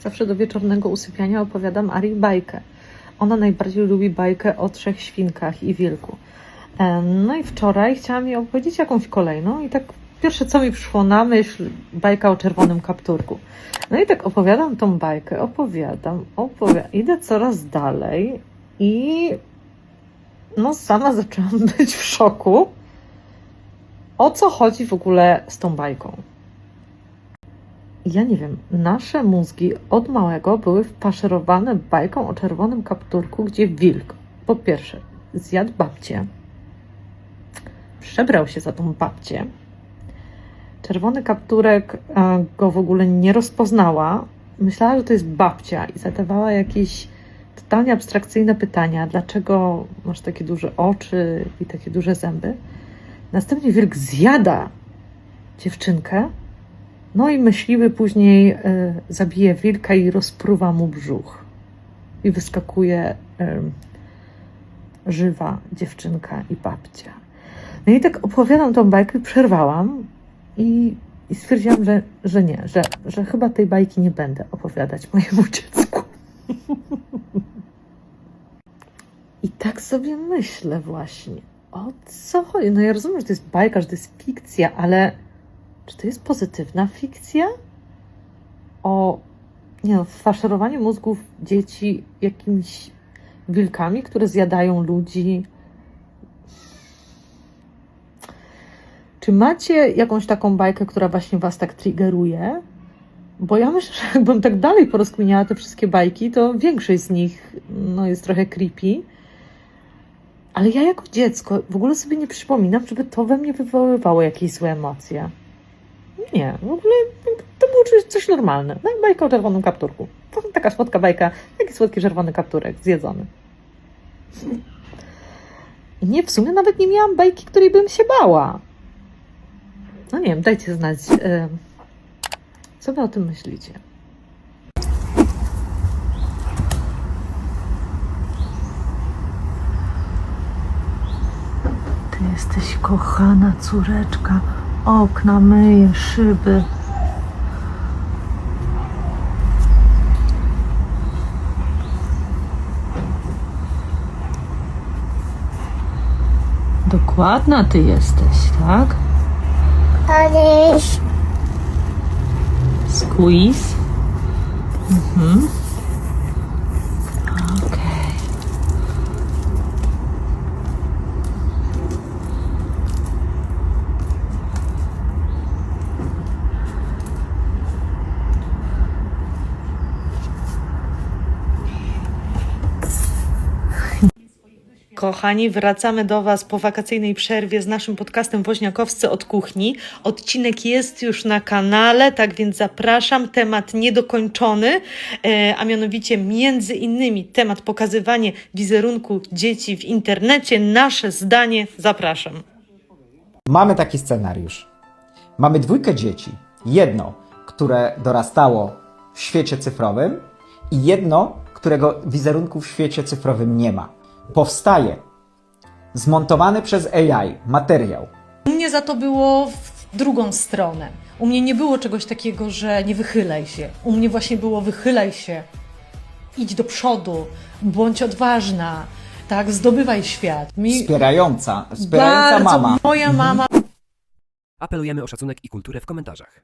Zawsze do wieczornego usypiania opowiadam Ari bajkę. Ona najbardziej lubi bajkę o trzech świnkach i wilku. No i wczoraj chciałam jej opowiedzieć jakąś kolejną i tak pierwsze co mi przyszło na myśl, bajka o czerwonym kapturku. No i tak opowiadam tą bajkę, opowiadam, opowiadam, idę coraz dalej i no sama zaczęłam być w szoku, o co chodzi w ogóle z tą bajką. Ja nie wiem, nasze mózgi od małego były wpaszerowane bajką o czerwonym kapturku, gdzie wilk po pierwsze zjadł babcię, przebrał się za tą babcię. Czerwony kapturek e, go w ogóle nie rozpoznała. Myślała, że to jest babcia i zadawała jakieś totalnie abstrakcyjne pytania. Dlaczego masz takie duże oczy i takie duże zęby? Następnie wilk zjada dziewczynkę. No i myśliwy później y, zabije wilka i rozpruwa mu brzuch. I wyskakuje y, żywa dziewczynka i babcia. No i tak opowiadam tą bajkę, przerwałam i, i stwierdziłam, że, że nie, że, że chyba tej bajki nie będę opowiadać mojemu dziecku. I tak sobie myślę właśnie, o co chodzi? No ja rozumiem, że to jest bajka, że to jest fikcja, ale czy to jest pozytywna fikcja? O, nie no, faszerowaniu mózgów dzieci jakimiś wilkami, które zjadają ludzi. Czy macie jakąś taką bajkę, która właśnie was tak triggeruje? Bo ja myślę, że jakbym tak dalej porozkminiała te wszystkie bajki, to większość z nich no, jest trochę creepy. Ale ja jako dziecko w ogóle sobie nie przypominam, żeby to we mnie wywoływało jakieś złe emocje. Nie, w ogóle to było coś, normalne. No, bajka o czerwonym kapturku. To taka słodka bajka, taki słodki czerwony kapturek, zjedzony. I nie, w sumie nawet nie miałam bajki, której bym się bała. No nie wiem, dajcie znać, co wy o tym myślicie. Ty jesteś kochana córeczka. Okna myje, szyby. Dokładna ty jesteś, tak? Ależ Squeeze. Mhm. Kochani, wracamy do Was po wakacyjnej przerwie z naszym podcastem Woźniakowscy od kuchni. Odcinek jest już na kanale, tak więc zapraszam. Temat niedokończony, e, a mianowicie między innymi temat pokazywanie wizerunku dzieci w internecie. Nasze zdanie zapraszam. Mamy taki scenariusz. Mamy dwójkę dzieci. Jedno, które dorastało w świecie cyfrowym i jedno, którego wizerunku w świecie cyfrowym nie ma. Powstaje zmontowany przez AI materiał, U mnie za to było w drugą stronę. U mnie nie było czegoś takiego, że nie wychylaj się. U mnie właśnie było wychylaj się, idź do przodu, bądź odważna, tak, zdobywaj świat. Mi wspierająca, wspierająca bardzo mama. moja mama Apelujemy o szacunek i kulturę w komentarzach.